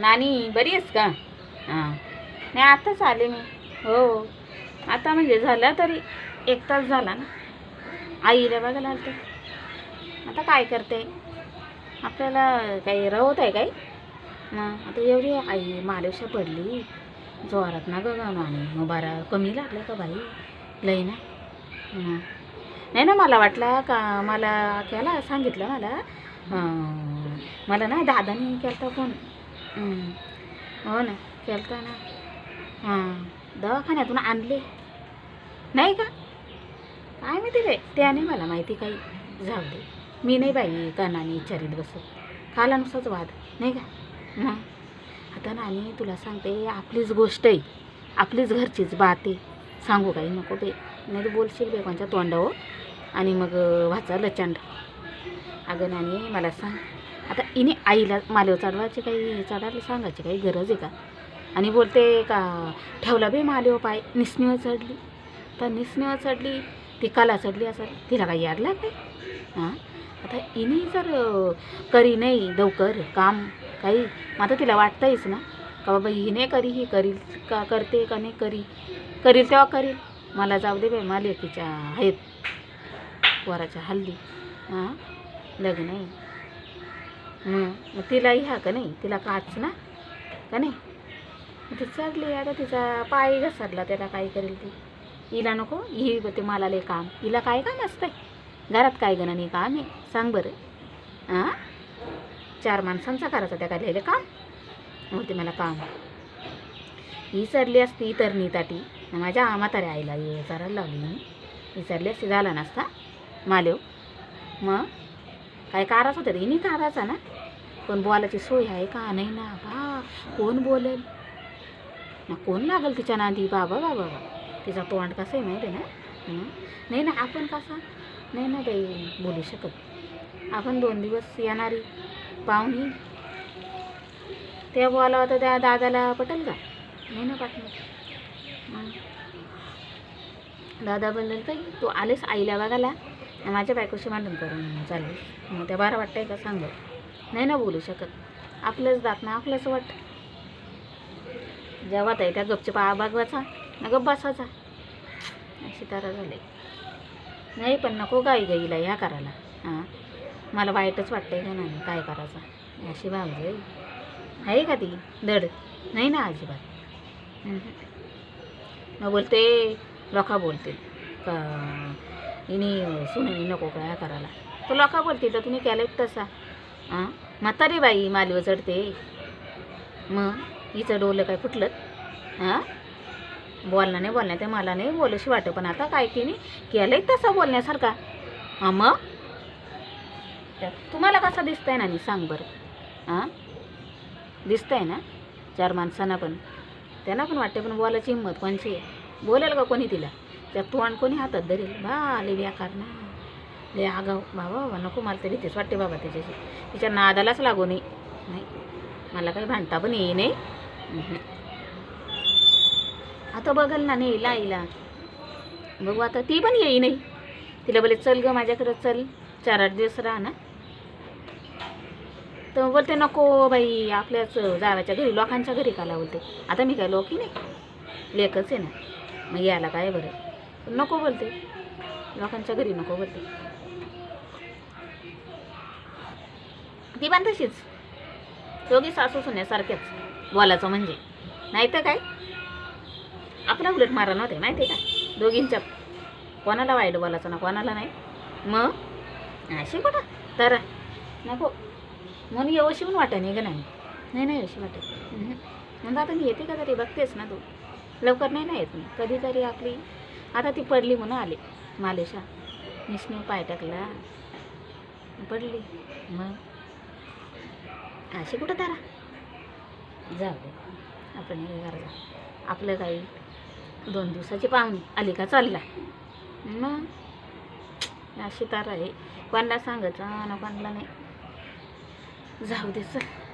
नानी बरी आहेस का? हां. नाही आताच आले मी. हो, हो. आता म्हणजे झालं तरी एक तास झाला ना. आईला बघायला आलते. आता काय करते? आपल्याला काही रवत आहे काही मग आता एवढी आई मालेशा पडली. जोरात ना गं आणि मग बारा कमी लागलं का बाई? लई ना. नाही ना मला वाटलं का मला केला सांगितलं मला. मला ना दादाने केलता फोन. हो ना केलता ना. हां दवाखान्यातून आणले. नाही का? काय माहिती रे त्याने मला माहिती काही. जाऊ दे. मी नाही बाई कानाने विचारीत बसत. खाला नुसताच वाद नाही का? मग? आता नानी तुला सांगते आपलीच गोष्ट आहे. आपलीच घरचीच बात आहे. सांगू काही नको बे नाही तर बोलशील बे कोणच्या तोंडावर. आणि मग वाचा लचंड. अगं नानी मला सांग. आता इने आईला मालेव चढवायची काही चढायला सांगायची काही गरज आहे का? आणि बोलते का ठेवला बे मालेव पाय निसणीवर चढली. तर निसणीवर चढली ती कला चढली असं तिला काही याडला काय? हां? आता इनी जर करी नाही लवकर काम काही मग आता तिला वाटतंयच ना का बाबा हिने करी ही करील का करते का नाही करी? करील तेव्हा करील. मला जाऊ दे बाई मालेकीच्या आहेत वराच्या हल्ली. हां? लग्न आहे. मग तिला ह्या का नाही? तिला काच ना? का नाही? ती चढली आता तिचा पाय घसरला त्याला काय करेल ती? हिला नको ही ते मला लय काम. हिला काय काम असतंय? घरात काय गणं नाही काम आहे? सांग बरं. हां चार माणसांचा करायचा त्या काय काम? होते मला काम ही चरली असती तर ताटी माझ्या म्हाताऱ्या आईला ये चरायला लावली मी. विचारली असती झाला नसता मालेव हो. मग? काय काराच होतं हिनी काराचा ना? पण बोलायची सोय आहे का? नाही ना बा. कोण बोलेल? ना कोण लागल तिच्या नादी? बाबा बाबा बा तिचा तोंड कसं आहे माहिती आहे ना? नाही ना आपण कसा? नाही ना बाई बोलू शकत आपण दोन दिवस येणारी पाहुणी. त्या बोलावं तर त्या दादाला पटेल का? नाही ना पाठणार दादा बोलले काही तू आलेस आईला बघायला? माझ्या बायकोशी मांडून करून चालेल मग त्या बरं वाटतंय का? सांग नाही ना बोलू शकत. आपलंच दात ना आपलंच वाट. जेव्हा ताई त्या गपचे पा बागवाचा ना गप बसायचा. अशी तारा झाले. नाही पण नको गाई गाईला ह्या करायला. हां? मला वाईटच वाटतंय का नाही काय करायचं? अशी भावजे आहे. का ती? दड नाही ना अजिबात. मग बोलते लोका बोलतील का हिने सुनेनी नको काय करायला. तर लोका बोलतील तर तुम्ही केलं तसा. हां म्हातारी बाई मालीवर चढते. मग हिचं डोलं काय फुटलं? हां बोलणं नाही बोलणं ते मला नाही बोलूशी वाटतं पण आता काय की नाही केलंय तसं बोलण्यासारखा. हां मग? तुम्हाला कसा दिसतंय ना नी सांग बरं. हां दिसतंय ना? चार माणसांना पण. त्यांना पण वाटते पण बोलायची हिंमत कोणची आहे? बोलेल का कोणी तिला? त्या तोंड कोणी हातात धरेल? बा आले व्याकार ना ले आगाव बाबा बाबा नको मला तरी तेच वाटते बाबा त्याच्याशी. तिच्या नादालाच लागू नये. नाही. मला काही भांडता पण येई नाही आता बघल ना नाही आईला. बघू आता ती पण येई नाही. तिला बोले चल ग माझ्याकडं चल. चार आठ दिवस राहा ना. तर बोलते नको बाई आपल्याच जावाच्या घरी लोकांच्या घरी काला बोलते आता मी काय लोकी नाही. लेखच आहे ना. मग यायला काय बरं? पण नको बोलते. लोकांच्या घरी नको बोलते. ती पण तशीच. दोघी सासू सुन्यासारख्याच बोलायचं म्हणजे. नाही तर काय? आपला उलट मारा नव्हते माहिती आहे का? दोघींच्या कोणाला वाईट बोलायचं ना कोणाला नाही. मग? अशी कुठं? तर नको. म्हणून येवशी पण वाटत नाही का नाही. नाही नाही अशी वाटत उहुं. मग आता मी येते का तरी? बघतेस ना तू. लवकर नाही ना येत मी. कधीतरी आपली. आता ती पडली म्हणून आली. मालेशा. निष्णू पाय टाकला. पडली. मग? अशी कुठं तारा? जाऊ दे. आपण हे आपलं काही दोन दिवसाची पाहुणी आली का चालला मग? अशी तारा आहे. कोणाला सांगायचं? ना कोणाला नाही. जाऊ दे चल.